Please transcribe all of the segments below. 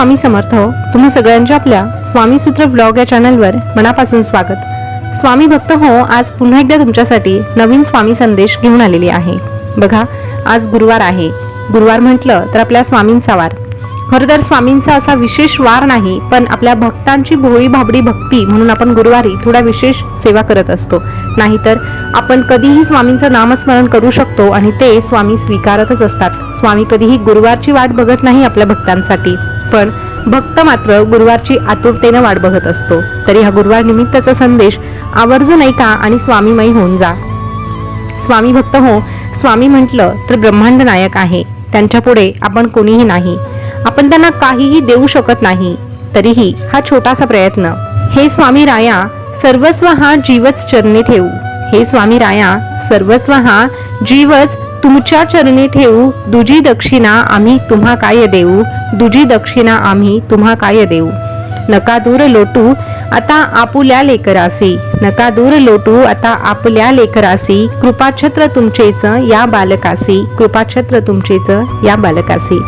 स्वामी समर्थ हो. तुम्हा सगळ्यांच्या आपल्या स्वामी सूत्र ब्लॉग या चॅनलवर मनापासून स्वागत. स्वामी भक्त हो आज पुन्हा एकदा तुमच्यासाठी नवीन स्वामी संदेश घेऊन आलेली आहे. बघा आज गुरुवार आहे. गुरुवार म्हटलं तर आपल्या स्वामींचा वार. खरं तर स्वामींचा असा विशेष वार नाही पण आपल्या भक्तांची भोळी भाबडी भक्ती म्हणून आपण गुरुवारी थोडा विशेष सेवा करत असतो. नाहीतर आपण कधीही स्वामींचं नामस्मरण करू शकतो आणि ते स्वामी स्वीकारतच असतात. स्वामी कधीही गुरुवारची वाट बघत नाही आपल्या भक्तांसाठी. पण भक्त मात्र गुरुवारची आतुरतेनं वाट बघत असतो. तरी हा गुरुवार निमित्ताचा संदेश आवर्जून ऐका आणि स्वामीमयी होऊन जा. स्वामी भक्त हो स्वामी म्हटलं तर ब्रह्मांड नायक आहे. त्यांच्या पुढे आपण कोणीही नाही. आपण त्यांना काहीही देऊ शकत नाही. तरीही हा छोटासा प्रयत्न. हे स्वामी राया सर्वस्व हा जीवच चरणी ठेवू. हे स्वामी राया सर्वस्व हा जीवच तुमच्या चरणी ठेवू दुजी दक्षिणा आम्ही तुम्हा काय देऊ? दुजी दक्षिणा आम्ही तुम्हा काय देऊ? नका दूर लोटू आता आपुल्या लेकरासी. नका दूर लोटू आता आपल्या लेकरासी. कृपाछत्र तुमचेच या बालकासी. कृपाछत्र तुमचेच या बालकासी.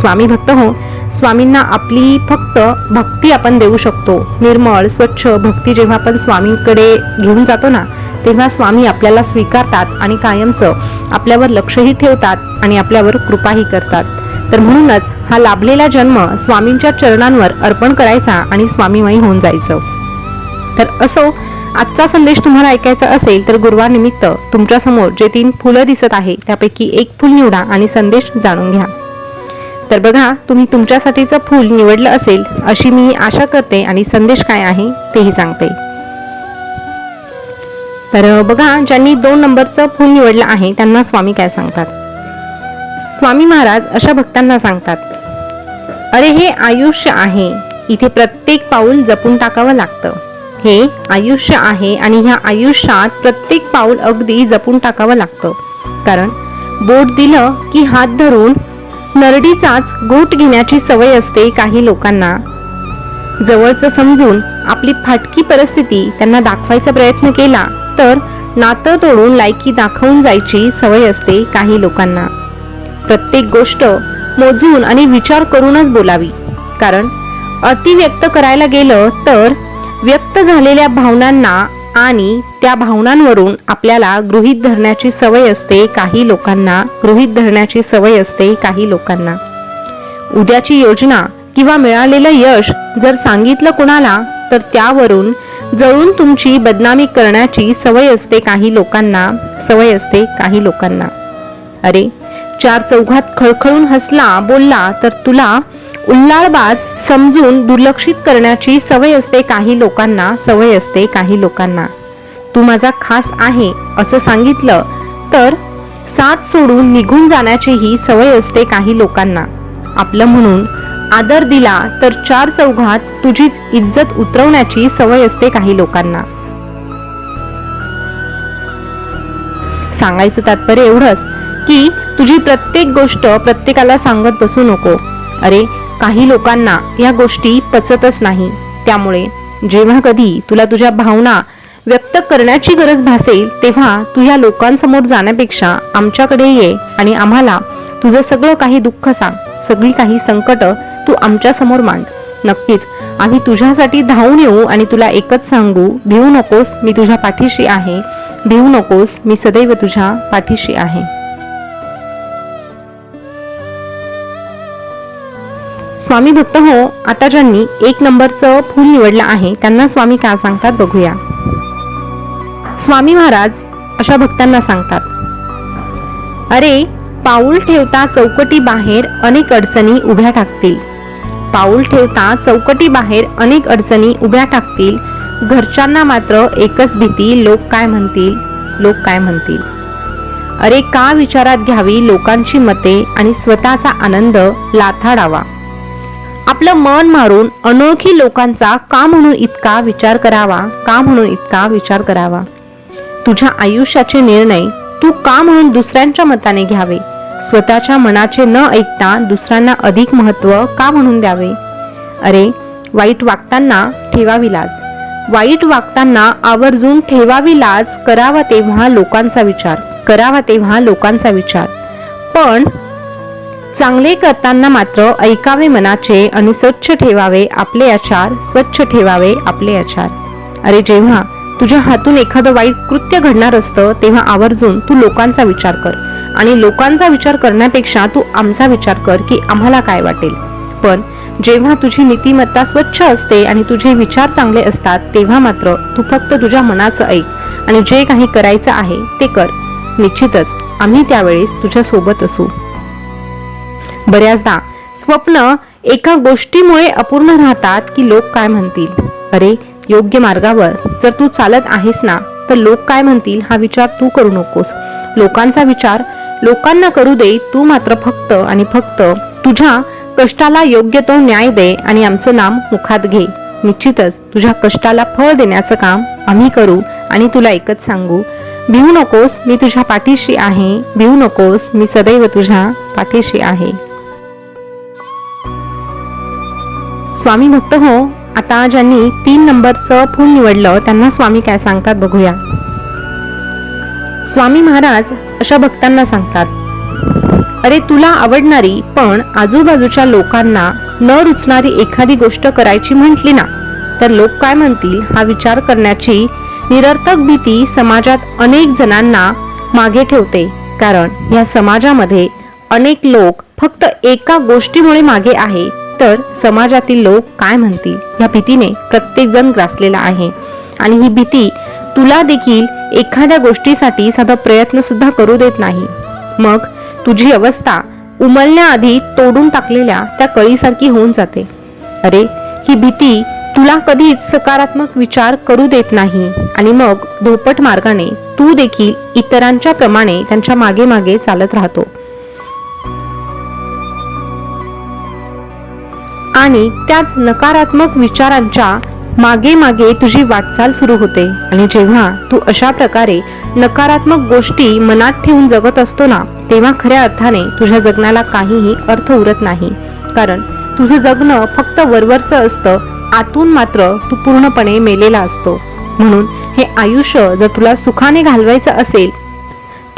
स्वामी भक्त हो स्वामींना आपली फक्त भक्ती आपण देऊ शकतो. निर्मळ स्वच्छ भक्ती जेव्हा आपण स्वामींकडे घेऊन जातो ना तेव्हा स्वामी आपल्याला स्वीकारतात आणि कायमचं आपल्यावर लक्षही ठेवतात आणि आपल्यावर कृपाही करतात. तर म्हणूनच हा लाभलेला जन्म स्वामींच्या चरणांवर अर्पण करायचा आणि स्वामीमयी होऊन जायचं. तर असो आजचा संदेश तुम्हाला ऐकायचा असेल तर गुरुवार निमित्त तुमच्यासमोर जे तीन फुलं दिसत आहे त्यापैकी एक फुल निवडा आणि संदेश जाणून घ्या. तर बघा तुम्ही तुमच्यासाठीचं फूल निवडलं असेल अशी मी आशा करते आणि संदेश काय आहे तेही सांगते. तर बघा ज्यांनी दोन नंबरचं फूल निवडलं आहे त्यांना स्वामी काय सांगतात? स्वामी महाराज अशा भक्तांना सांगतात अरे हे आयुष्य आहे इथे प्रत्येक पाऊल जपून टाकावं लागतं. हे आयुष्य आहे आणि ह्या आयुष्यात प्रत्येक पाऊल अगदी जपून टाकावं लागतं. कारण बोट दिलं की हात धरून नरडीचाच गोट घेण्याची सवय असते काही लोकांना. जवळचं समजून आपली फाटकी परिस्थिती त्यांना दाखवायचा प्रयत्न केला तर नातं तोडून लायकी दाखवून जायची सवय असते काही लोकांना. प्रत्येक गोष्ट मोजून आणि विचार करूनच बोलावी. कारण अति व्यक्त करायला गेलं तर व्यक्त झालेल्या भावनांना आणि त्या भावनांवरून आपल्याला गृहित धरण्याची सवय असते काही लोकांना. गृहित धरण्याची सवय असते काही लोकांना. उद्याची योजना किंवा मिळालेलं यश जर सांगितलं कोणाला तर त्यावरून जळून तुमची बदनामी करण्याची सवय असते काही लोकांना सवय असते काही लोकांना. अरे चार चौघात खळखळून हसला बोलला तर तुला उल्लाळबाज समजून दुर्लक्षित करण्याची सवय असते काही लोकांना सवय असते काही लोकांना. तू माझा खास आहे असं सांगितलं तर साथ सोडून निघून जाण्याचीही सवय असते काही लोकांना. आपलं म्हणून आदर दिला तर चार चौघात तुझीच इज्जत उतरवण्याची सवय असते काही लोकांना. सांगायचं तात्पर्य एवढंच की तुझी प्रत्येक गोष्ट प्रत्येकाला सांगत बसू नको. अरे काही लोकांना या गोष्टी पचतच नाही. त्यामुळे जेव्हा कधी तुला तुझ्या भावना व्यक्त करण्याची गरज भासेल तेव्हा तू या लोकांसमोर जाण्यापेक्षा आमच्याकडे ये आणि आम्हाला तुझं सगळं काही दुःख सांग. सगळी काही संकट तू आमच्यासमोर मांड. नक्कीच. आम्ही तुझ्यासाठी धावून येऊ आणि तुला एकच सांगू भिवू नकोस मी तुझ्या पाठीशी आहे. भिवू नकोस मी सदैव तुझ्या पाठीशी आहे. स्वामी भक्त हो आता ज्यांनी एक नंबरचं फूल निवडलं आहे त्यांना स्वामी का सांगतात बघूया. स्वामी महाराज अशा भक्तांना सांगतात. अरे पाऊल ठेवता चौकटी बाहेर अनेक अडचणी उभ्या टाकतील. पाऊल ठेवता चौकटी बाहेर अनेक अडचणी उभ्या टाकतील. घरच्यांना मात्र एकच भीती लोक काय म्हणतील? लोक काय म्हणतील? अरे का विचारात घ्यावी लोकांची मते आणि स्वतःचा आनंद लाथाडावा? आपलं मन मारून अनोळखी लोकांचा का म्हणून इतका विचार करावा? का म्हणून इतका विचार करावा? तुझ्या आयुष्याचे निर्णय तू का म्हणून दुसऱ्यांच्या मताने घ्यावे? स्वतःच्या मनाचे न ऐकता दुसऱ्यांना अधिक महत्त्व का म्हणून द्यावे? अरे वाईट वागताना ठेवावी लाज. वाईट वागताना आवर्जून ठेवावी लाज करावा तेव्हा लोकांचा विचार करावा तेव्हा लोकांचा विचार. पण चांगले करताना मात्र ऐकावे मनाचे आणि स्वच्छ ठेवावे आपले आचार स्वच्छ ठेवावे आपले आचार. अरे जेव्हा तुझ्या हातून एखादं वाईट कृत्य घडणार असतं तेव्हा आवर्जून तू लोकांचा विचार कर. आणि लोकांचा विचार करण्यापेक्षा तू आमचा विचार कर की आम्हाला काय वाटेल. पण जेव्हा तुझी नीतिमत्ता स्वच्छ असते आणि तुझे विचार चांगले असतात तेव्हा मात्र तू फक्त तुझ्या मनाचं ऐक आणि जे काही करायचं आहे ते कर. निश्चितच आम्ही त्यावेळेस तुझ्या सोबत असू. बऱ्याचदा स्वप्न एका गोष्टीमुळे अपूर्ण राहतात की लोक काय म्हणतील. अरे योग्य मार्गावर जर तू चालत आहेस ना तर लोक काय म्हणतील हा विचार तू करू नकोस. लोकांचा विचार लोकांना करू दे तू मात्र फक्त आणि फक्त तुझ्या कष्टाला योग्य तो न्याय दे आणि आमचं नाम मुखात घे. निश्चितच तुझ्या कष्टाला फळ देण्याचं काम आम्ही करू आणि तुला एकच सांगू. भिवू नकोस मी तुझ्या पाठीशी आहे. भिवू नकोस मी सदैव तुझ्या पाठीशी आहे. स्वामी भक्त हो आता ज्यांनी तीन नंबरचं फूल निवडलं त्यांना स्वामी काय सांगतात बघूया. स्वामी महाराज अशा भक्तांना सांगतात अरे तुला आवडणारी पण आजूबाजूच्या लोकांना न रुचणारी एखादी गोष्ट करायची म्हटली ना तर लोक काय म्हणतील हा विचार करण्याची निरर्थक भीती समाजात अनेक जणांना मागे ठेवते. कारण या समाजामध्ये अनेक लोक फक्त एका गोष्टीमुळे मागे आहे तर समाजातील लोक काय म्हणतील? या भीतीने प्रत्येक जण ग्रासलेला आहे. आणि ही भीती तुला देखील एखाद्या गोष्टीसाठी साधा प्रयत्न सुद्धा करू देत नाही. मग तुझी अवस्था उमलण्याआधी तोडून टाकलेल्या त्या कळीसारखी होऊन जाते. अरे ही भीती तुला कधीच सकारात्मक विचार करू देत नाही. आणि मग धोपट मार्गाने तू देखील इतरांच्या प्रमाणे त्यांच्या मागे मागे चालत राहतो. आणि त्याच नकारात्मक विचारांच्या मागे मागे तुझी वाटचाल सुरू होते. आणि जेव्हा तू अशा प्रकारे नकारात्मक गोष्टी मनात ठेवून जगत असतो ना तेव्हा खऱ्या अर्थाने तुझ्या जगण्याला काहीही अर्थ उरत नाही. कारण तुझं जगणं फक्त वरवरचं असतं आतून मात्र तू पूर्णपणे मेलेला असतो. म्हणून हे आयुष्य जर तुला सुखाने घालवायचं असेल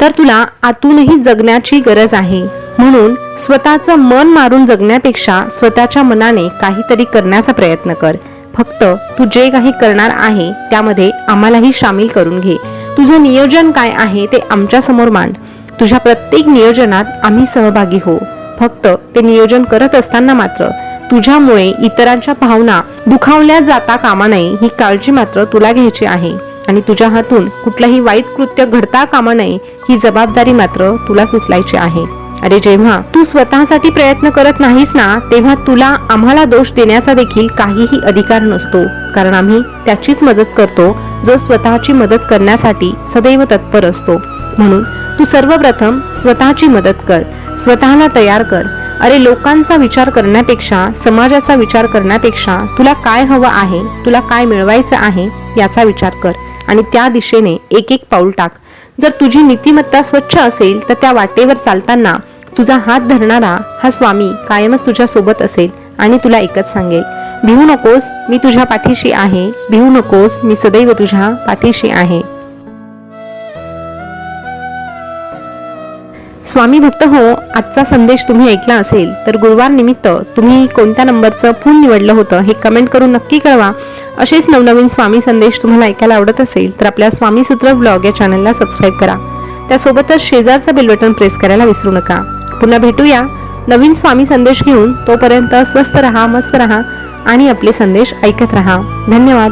तर तुला आतूनही जगण्याची गरज आहे. म्हणून स्वतःचं मन मारून जगण्यापेक्षा स्वतःच्या मनाने काहीतरी करण्याचा प्रयत्न कर. फक्त तू जे काही करणार आहे त्यामध्ये आम्हालाही सामील करून घे. तुझं नियोजन काय आहे ते आमच्यासमोर मांड. तुझ्या प्रत्येक नियोजनात आम्ही सहभागी हो. फक्त ते नियोजन करत असताना मात्र तुझ्यामुळे इतरांच्या भावना दुखावल्या जाता कामा नये ही काळजी मात्र तुला घ्यायची आहे. आणि तुझ्या हातून कुठलंही वाईट कृत्य घडता कामा नये ही जबाबदारी मात्र तुला उचलायची आहे. अरे जेव्हा तू स्वतःसाठी प्रयत्न करत नाहीस ना तेव्हा तुला आम्हाला दोष देण्याचा देखील काहीही अधिकार नसतो. कारण आम्ही त्याचीच मदत करतो जो स्वतःची मदत करण्यासाठी सदैव तत्पर असतो. म्हणून तू सर्वप्रथम स्वतःची मदत कर स्वतःला तयार कर. अरे लोकांचा विचार करण्यापेक्षा समाजाचा विचार करण्यापेक्षा तुला काय हवं आहे तुला काय मिळवायचं आहे याचा विचार कर. आणि त्या दिशेने एक एक पाऊल टाक. जर तुझी नीतिमत्ता स्वच्छ असेल तर त्या वाटेवर चालताना तुझा हात धरणारा हा स्वामी कायमच तुझ्या सोबत असेल आणि तुला एकच सांगेल भिवू नकोस मी तुझ्या पाठीशी आहे. भिवू नकोस मी सदैव तुझ्या पाठीशी आहे. स्वामी भक्त हो आजचा संदेश तुम्ही ऐकला असेल तर गुरुवार निमित्त तुम्ही कोणत्या नंबरचं फूल निवडलं होतं हे कमेंट करून नक्की कळवा. असेच नवनवीन स्वामी संदेश तुम्हाला ऐकायला आवडत असेल तर आपल्या स्वामी सूत्र ब्लॉग या चॅनलला सबस्क्राईब करा. त्यासोबतच शेजारचं बेल बटन प्रेस करायला विसरू नका. पुन्हा भेटूया नवीन स्वामी संदेश घेऊन. तोपर्यंत स्वस्त रहा मस्त रहा आणि आपले संदेश ऐकत रहा. धन्यवाद.